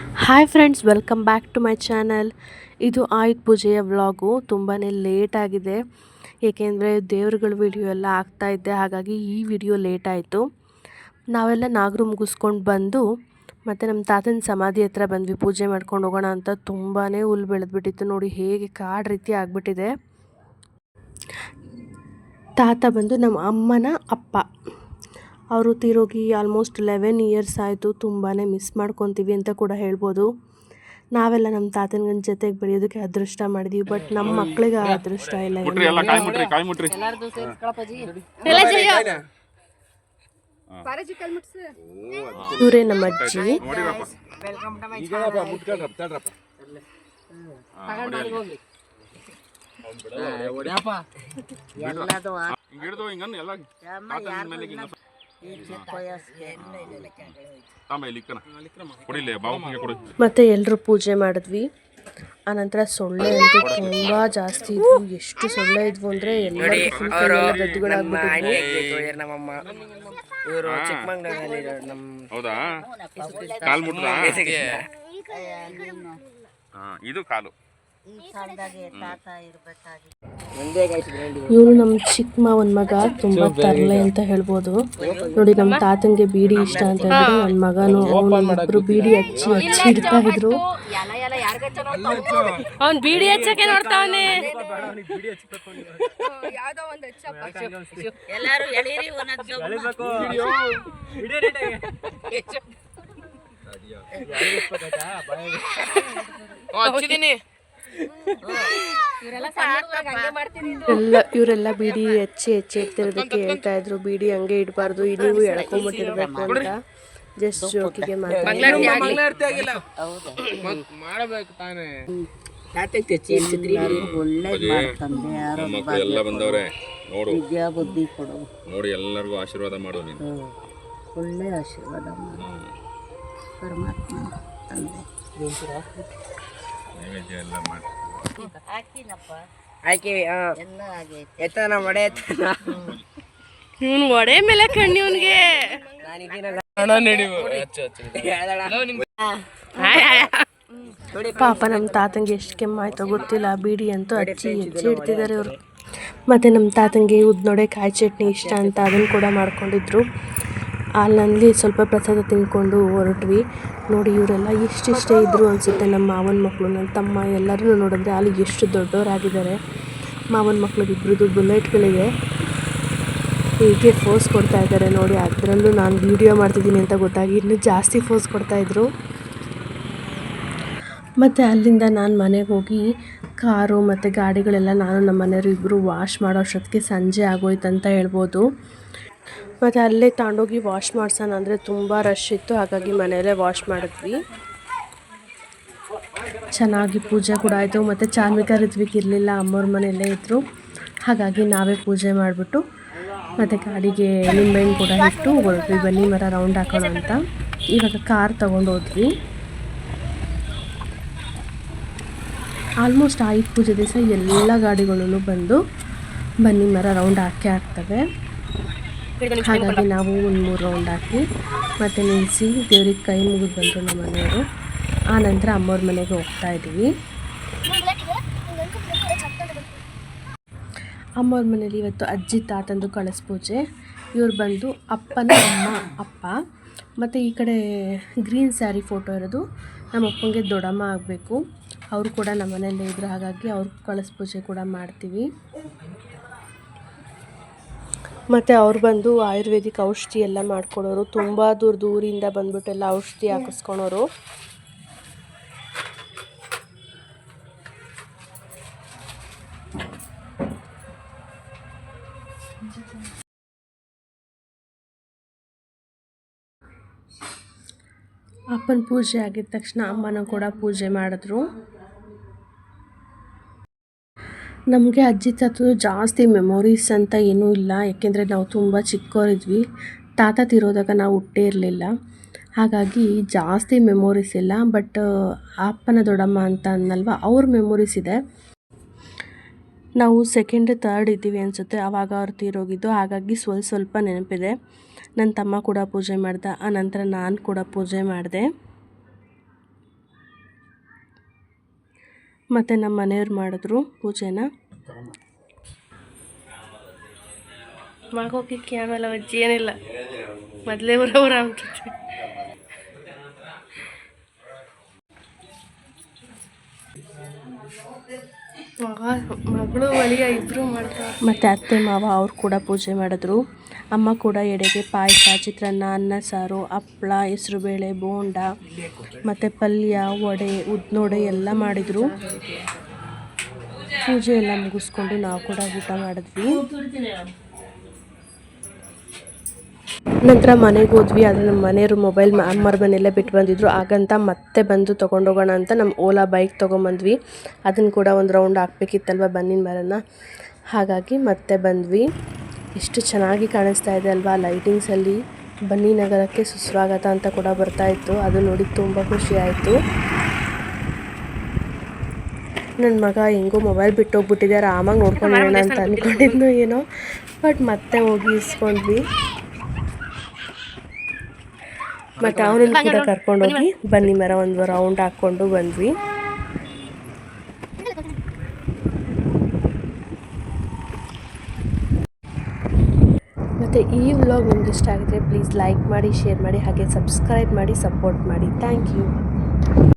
Hi friends welcome back to my channel ಇದು ಆಯುಧ ಪೂಜೆಯ ವ್ಲಾಗು. ತುಂಬಾ ಆಗಿದೆ. ಏಕೆಂದರೆ ದೇವ್ರಗಳ ವಿಡಿಯೋ ಎಲ್ಲ ಆಗ್ತಾ ಇದ್ದೆ. ಹಾಗಾಗಿ ಈ ವಿಡಿಯೋ ಲೇಟ್ ಆಯಿತು. ನಾವೆಲ್ಲ ನಾಗರು ಮುಗಿಸ್ಕೊಂಡು ಬಂದು ಮತ್ತು ನಮ್ಮ ತಾತನ ಸಮಾಧಿ ಹತ್ರ ಬಂದ್ವಿ. ಪೂಜೆ ಮಾಡ್ಕೊಂಡು ಹೋಗೋಣ ಅಂತ ತುಂಬಾ ಹುಲ್ಲು ಬೆಳೆದ್ಬಿಟ್ಟಿತ್ತು. ನೋಡಿ ಹೇಗೆ ಕಾಡು ರೀತಿ ಆಗಿಬಿಟ್ಟಿದೆ. ತಾತ ಬಂದು ನಮ್ಮ ಅಮ್ಮನ ಅಪ್ಪ. ಅವರು ತೀರೋಗಿ ಆಲ್ಮೋಸ್ಟ್ ಲೆವೆನ್ ಇಯರ್ಸ್ ಆಯಿತು ತುಂಬಾ ಮಿಸ್ ಮಾಡ್ಕೊತೀವಿ ಅಂತ ಕೂಡ ಹೇಳ್ಬೋದು. ನಾವೆಲ್ಲ ನಮ್ಮ ತಾತನ ಜೊತೆಗೆ ಬೆಳೆಯೋದಕ್ಕೆ ಅದೃಷ್ಟ ಮಾಡಿದೀವಿ ಬಟ್ ನಮ್ಮ ಮಕ್ಕಳಿಗೆ ಅದೃಷ್ಟ ಇಲ್ಲ ಇವರೇ ನಮ್ಮ ಅಜ್ಜಿ. ಎಲ್ಲ ಮತ್ತು ಎಲ್ಲರೂ ಪೂಜೆ ಮಾಡಿದ್ವಿ. ಆನಂತರ ಸೊಳ್ಳೆ ಅಂತೂ ತುಂಬ ಜಾಸ್ತಿ ಇದ್ವು. ಎಷ್ಟು ಸೊಳ್ಳೆ ಇದ್ವು ಅಂದರೆ ಎಲ್ಲರಿಗೂ ಫುಲ್ ಕೈಯೆಲ್ಲ ಗದ್ದುಗಳಾಗ್ಬಿಟ್ಟಿದ್ವು. ಹಾ ಇದು ಕಾಲು. ಇವನು ನಮ್ಮ ಚಿಕ್ಕ ಮಾವನ ಮಗ ತುಂಬ ತರಲೆ ಅಂತ ಹೇಳ್ಬೋದು. ನೋಡಿ ನಮ್ಮ ತಾತಂಗೆ ಬೀಡಿ ಇಷ್ಟ ಅಂತ ಹೇಳಿದ್ರೆ ನನ್ನ ಮಗನು ಅವನು ಇಬ್ರು ಬೀಡಿ ಹಚ್ಚಿ ಹಚ್ಚಿ ಇಡ್ತಾ ಇದ್ರು. ಅವ್ನು ಬೀಡಿ ಹಚ್ಚಕ್ಕೆ ನೋಡ್ತಾವನೆ ಹಚ್ಚಿದೀನಿ ಎಳೀರಿ ಎಲ್ಲ ಇವರೆಲ್ಲ ಬಿಡಿ ಹೆಚ್ಚಿ ಹೆಚ್ಚಿ ಇಡ್ತಿರೋದಕ್ಕೆ ಹೇಳ್ತಾ ಇದ್ರು. ಬಿಡಿ ಹಂಗೆ ಇಡಬಾರ್ದು. ನೀವು ಎಳ್ಕೊಂಬಿಟ್ಟಿರ್ಬೇಕು ಅಂತ. ಜಸ್ಟ್ ಜೋಕಿಗೆ ಮಾತಾಡ್ತಾರೆ ಮಾಡಬೇಕು ತಾನೇ. ತಾತಕ್ಕೆ ತೆಚ್ಚಿ ಇರ್ತಿದ್ರಿ ಒಳ್ಳೇದು ಮಾಡ್ತಂದೆ. ಯಾರೋ ಎಲ್ಲ ಬಂದವ್ರೆ ನೋಡು. ವಿದ್ಯಾ ಬುದ್ಧಿ ಕೊಡು. ನೋಡಿ ಎಲ್ಲರಿಗೂ ಆಶೀರ್ವಾದ ಮಾಡು ನೀನು. ಒಳ್ಳೆ ಆಶೀರ್ವಾದ ಮಾಡು. ಪರಮಾತ್ಮ ತಂದೆ. ನೈವೇದ್ಯ ಎಲ್ಲ ಮಾಡಿ. ಹಾಕಿವಿ ಎತ್ತನ ಮಡೆ ಎತ್ತನ. ಇವನು ಒಡೆ ಮೇಲೆ ಕಣ್ಣಿ ಪಾಪ ನಮ್ಮ ತಾತಂಗೆ ಎಷ್ಟು ಕೆಮ್ಮಾಯ್ತೋ ಗೊತ್ತಿಲ್ಲ. ಬೀಡಿ ಅಂತೂ ಹಚ್ಚಿ ಹೆಚ್ಚಿ ಇಡ್ತಿದ್ದಾರೆ ಇವರು. ಮತ್ತು ನಮ್ಮ ತಾತಂಗೆ ಉದ್ನೊಡೆ ಕಾಯಿ ಚಟ್ನಿ ಇಷ್ಟ ಅಂತ ಅದನ್ನು ಕೂಡ ಮಾಡ್ಕೊಂಡಿದ್ರು. ಅಲ್ಲಲ್ಲಿ ಸ್ವಲ್ಪ ಪ್ರಸಾದ ತಿನ್ಕೊಂಡು ಹೊರಟ್ವಿ. ನೋಡಿ ಇವರೆಲ್ಲ ಎಷ್ಟಿಷ್ಟೇ ಇದ್ದರು ಅನಿಸುತ್ತೆ ನಮ್ಮ ಮಾವನ ಮಕ್ಕಳು ನನ್ನ ತಮ್ಮ ಎಲ್ಲರೂ ನೋಡಿದ್ರೆ ಅಲ್ಲಿ ಎಷ್ಟು ದೊಡ್ಡವರಾಗಿದ್ದಾರೆ. ಮಾವನ ಮಕ್ಳಿಗೆ ಇಬ್ಬರದ್ದು ಬುಲೆಟ್ಗಳಿಗೆ ಹೀಗೆ ಫೋಸ್ ಕೊಡ್ತಾ ಇದ್ದಾರೆ ನೋಡಿ, ಅದರಲ್ಲೂ ನಾನು ವೀಡಿಯೋ ಮಾಡ್ತಿದ್ದೀನಿ ಅಂತ ಗೊತ್ತಾಗಿ ಇನ್ನೂ ಜಾಸ್ತಿ ಫೋಸ್ ಕೊಡ್ತಾಯಿದ್ರು ಮತ್ತು ಅಲ್ಲಿಂದ ನಾನು ಮನೆಗೆ ಹೋಗಿ ಕಾರು ಮತ್ತು ಗಾಡಿಗಳೆಲ್ಲ ನಾನು ನಮ್ಮ ಮನೆಯವರು ಇಬ್ಬರು ವಾಶ್ ಮಾಡೋ ಅಷ್ಟೊತ್ತಿಗೆ ಸಂಜೆ ಆಗೋಯ್ತು ಅಂತ ಹೇಳ್ಬೋದು. ಮತ್ತು ಅಲ್ಲೇ ತಗೊಂಡೋಗಿ ವಾಶ್ ಮಾಡ್ಸೋಣ ಅಂದರೆ ತುಂಬ ರಶ್ ಇತ್ತು, ಹಾಗಾಗಿ ಮನೆಯಲ್ಲೇ ವಾಶ್ ಮಾಡಿದ್ವಿ. ಚೆನ್ನಾಗಿ ಪೂಜೆ ಕೂಡ ಆಯಿತು, ಮತ್ತು ಚಾರ್ಮಿಕ ಋತ್ವಿಕ್ ಇರಲಿಲ್ಲ, ಅಮ್ಮವ್ರ ಮನೆಯಲ್ಲೇ ಇದ್ದರು ಹಾಗಾಗಿ ನಾವೇ ಪೂಜೆ ಮಾಡಿಬಿಟ್ಟು ಮತ್ತು ಗಾಡಿಗೆ ನಿಂಬೆಹಣ್ಣು ಕೂಡ ಇಟ್ಟು ಹೊರಟ್ವಿ, ಬನ್ನಿ ಮರ ರೌಂಡ್ ಹಾಕೋಣ ಅಂತ. ಇವಾಗ ಕಾರ್ ತೊಗೊಂಡು ಹೋದ್ವಿ. ಆಲ್ಮೋಸ್ಟ್ ಆಯುಧ ಪೂಜೆ ದಿವಸ, ಎಲ್ಲ ಗಾಡಿಗಳಲ್ಲೂ ಬಂದು ಬನ್ನಿ ಮರ ರೌಂಡ್ ಹಾಕಿ ಹಾಕ್ತವೆ ಹಾಗಾಗಿ ನಾವು ಒಂದು ಮೂರು ರೌಂಡ್ ಹಾಕಿ ಮತ್ತು ನಿಲ್ಲಿಸಿ ದೇವ್ರಿಗೆ ಕೈ ಮುಗಿದು ಬಂದರು ನಮ್ಮ ಮನೆಯವರು. ಆ ನಂತರ ಅಮ್ಮವ್ರ ಮನೆಗೆ ಹೋಗ್ತಾ ಇದ್ದೀವಿ. ಅಮ್ಮವ್ರ ಮನೇಲಿ ಇವತ್ತು ಅಜ್ಜಿ ತಾತಂದು ಕಳಸ ಪೂಜೆ. ಇವ್ರು ಬಂದು ಅಪ್ಪನ ಅಮ್ಮ ಅಪ್ಪ. ಮತ್ತು ಈ ಕಡೆ ಗ್ರೀನ್ ಸ್ಯಾರಿ ಫೋಟೋ ಇರೋದು. ನಮ್ಮ ಅಪ್ಪಂಗೆ ದೊಡ್ಡಮ್ಮ ಆಗಬೇಕು. ಅವರು ಕೂಡ ನಮ್ಮ ಮನೆಯಲ್ಲೇ ಇದ್ರು. ಹಾಗಾಗಿ ಅವ್ರ ಕಳಸ ಪೂಜೆ ಕೂಡ ಮಾಡ್ತೀವಿ. ಮತ್ತು ಅವ್ರು ಬಂದು ಆಯುರ್ವೇದಿಕ್ ಔಷಧಿ ಎಲ್ಲ ಮಾಡ್ಕೊಡೋರು. ತುಂಬ ದೂರ ದೂರಿಂದ ಬಂದ್ಬಿಟ್ಟು ಎಲ್ಲ ಔಷಧಿ ಹಾಕಿಸ್ಕೊಳೋರು. ಅಪ್ಪನ ಪೂಜೆ ಆಗಿದ ತಕ್ಷಣ ಅಮ್ಮನ ಕೂಡ ಪೂಜೆ ಮಾಡಿದ್ರು. ನಮಗೆ ಅಜ್ಜಿ ತಾತದು ಜಾಸ್ತಿ ಮೆಮೊರೀಸ್ ಅಂತ ಏನೂ ಇಲ್ಲ. ಯಾಕೆಂದರೆ ನಾವು ತುಂಬ ಚಿಕ್ಕವರಿದ್ವಿ ತಾತ ತಿರೋದಾಗ ನಾವು ಹುಟ್ಟೇ ಇರಲಿಲ್ಲ. ಹಾಗಾಗಿ ಜಾಸ್ತಿ ಮೆಮೊರೀಸ್ ಇಲ್ಲ. ಬಟ್ ಅಪ್ಪನ ದೊಡ್ಡಮ್ಮ ಅಂತ ಅನ್ನಲ್ವ, ಅವ್ರ ಮೆಮೊರೀಸ್ ಇದೆ. ನಾವು ಸೆಕೆಂಡ್ ತರ್ಡ್ ಇದ್ದೀವಿ ಅನಿಸುತ್ತೆ. ಆವಾಗ ಅವ್ರು ತೀರೋಗಿದ್ದು. ಹಾಗಾಗಿ ಸ್ವಲ್ಪ ಸ್ವಲ್ಪ ನೆನಪಿದೆ. ನನ್ನ ತಮ್ಮ ಕೂಡ ಪೂಜೆ ಮಾಡ್ದ. ಆ ನಂತರ ನಾನು ಕೂಡ ಪೂಜೆ ಮಾಡಿದೆ. ಮತ್ತು ನಮ್ಮ ಮನೆಯವ್ರು ಮಾಡಿದ್ರು ಪೂಜೆನ. ಮಗೋಗಿ ಕ್ಯಾಮೆಲ್ಲ ಅಜ್ಜಿ ಏನಿಲ್ಲ. ಮೊದಲೇ ಊರವ್ರ ಆಗ್ತೈತಿ ಮಗ, ಮಗಳು ಮತ್ತು ಅತ್ತೆ, ಮಾವ ಅವ್ರು ಕೂಡ ಪೂಜೆ ಮಾಡಿದ್ರು. ಅಮ್ಮ ಕೂಡ ಎಡೆಗೆ ಪಾಯಸ, ಚಿತ್ರಾನ್ನ, ಅನ್ನ, ಸಾರು, ಹಪ್ಳ, ಹೆಸ್ರುಬೇಳೆ, ಬೋಂಡ, ಮತ್ತು ಪಲ್ಯ, ವಡೆ, ಉದ್ನೋಡೆ ಎಲ್ಲ ಮಾಡಿದರು. ಪೂಜೆ ಎಲ್ಲ ಮುಗಿಸ್ಕೊಂಡು ನಾವು ಕೂಡ ಊಟ ಮಾಡಿದ್ವಿ. ನಂತರ ಮನೆಗೆ ಹೋದ್ವಿ ಅದು ನಮ್ಮ ಮನೆಯವರು ಮೊಬೈಲ್ ಅಮ್ಮರ ಮನೆಯಲ್ಲೇ ಬಿಟ್ಟು ಬಂದಿದ್ರು. ಹಾಗಂತ ಮತ್ತೆ ಬಂದು ತೊಗೊಂಡೋಗೋಣ ಅಂತ ನಮ್ಮ ಓಲಾ ಬೈಕ್ ತೊಗೊಂಬಂದ್ವಿ. ಅದನ್ನು ಕೂಡ ಒಂದು ರೌಂಡ್ ಹಾಕ್ಬೇಕಿತ್ತಲ್ವ ಬನ್ನಿನ ಮರನ? ಹಾಗಾಗಿ ಮತ್ತೆ ಬಂದ್ವಿ. ಎಷ್ಟು ಚೆನ್ನಾಗಿ ಕಾಣಿಸ್ತಾ ಇದೆ ಅಲ್ವಾ ಲೈಟಿಂಗ್ಸಲ್ಲಿ ಬನ್ನಿ ನಗರಕ್ಕೆ ಸುಸ್ವಾಗತ ಅಂತ ಕೂಡ ಬರ್ತಾ ಇತ್ತು. ಅದು ನೋಡಿ ತುಂಬ ಖುಷಿ ಆಯಿತು. ನನ್ನ ಮಗ ಹೆಂಗೋ ಮೊಬೈಲ್ ಬಿಟ್ಟು ಹೋಗ್ಬಿಟ್ಟಿದ್ದಾರೆ ಆರಾಮಾಗಿ ನೋಡ್ಕೊಂಡಿರೋಣ ಅಂತ ಅಂದ್ಕೊಂಡಿದ್ನು ಏನೋ. ಬಟ್ ಮತ್ತೆ ಹೋಗಿ ಇಸ್ಕೊಂಡ್ವಿ. ಮತ್ತು ಅವನನ್ನು ಕೂಡ ಕರ್ಕೊಂಡೋಗಿ ಬನ್ನಿ ಮರ ಒಂದು ರೌಂಡ್ ಹಾಕೊಂಡು ಬಂದ್ವಿ. ಮತ್ತು ಈ ವ್ಲಾಗ್ ನಿಮ್ಗೆ ಇಷ್ಟ ಆಗಿದ್ರೆ ಪ್ಲೀಸ್ ಲೈಕ್ ಮಾಡಿ ಶೇರ್ ಮಾಡಿ ಹಾಗೆ ಸಬ್ಸ್ಕ್ರೈಬ್ ಮಾಡಿ ಸಪೋರ್ಟ್ ಮಾಡಿ. Thank you